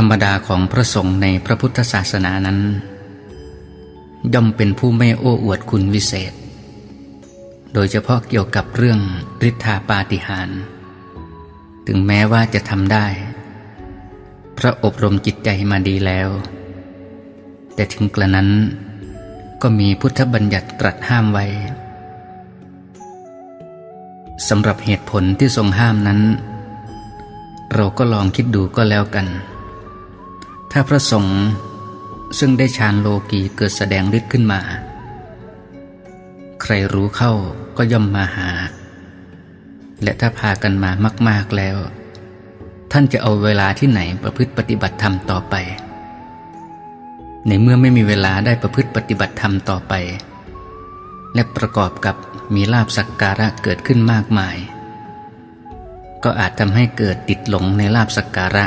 ธรรมดาของพระสงฆ์ในพระพุทธศาสนานั้น ย่อมเป็นผู้ไม่โอ้อวดคุณวิเศษ โดยเฉพาะเกี่ยวกับเรื่องฤทธาปาฏิหาริย์ถึงแม้ว่าจะทำได้ พระอบรมจิตใจมาดีแล้ว แต่ถึงกระนั้นก็มีพุทธบัญญัติตรัสห้ามไว้สำหรับเหตุผลที่ทรงห้ามนั้น เราก็ลองคิดดูก็แล้วกัน ถ้าพระสงฆ์ซึ่งได้ฌานโลกีเกิดแสดงฤทธิ์ขึ้นมา ใครรู้เข้าก็ย่อมมาหา และถ้าพากันมามาก ๆแล้ว ท่านจะเอาเวลาที่ไหนประพฤติปฏิบัติธรรมต่อไป ในเมื่อไม่มีเวลาได้ประพฤติปฏิบัติธรรมต่อไป และประกอบกับมีลาบสักการะเกิดขึ้นมากมาย ก็อาจทำให้เกิดติดหลงในลาบสักการะ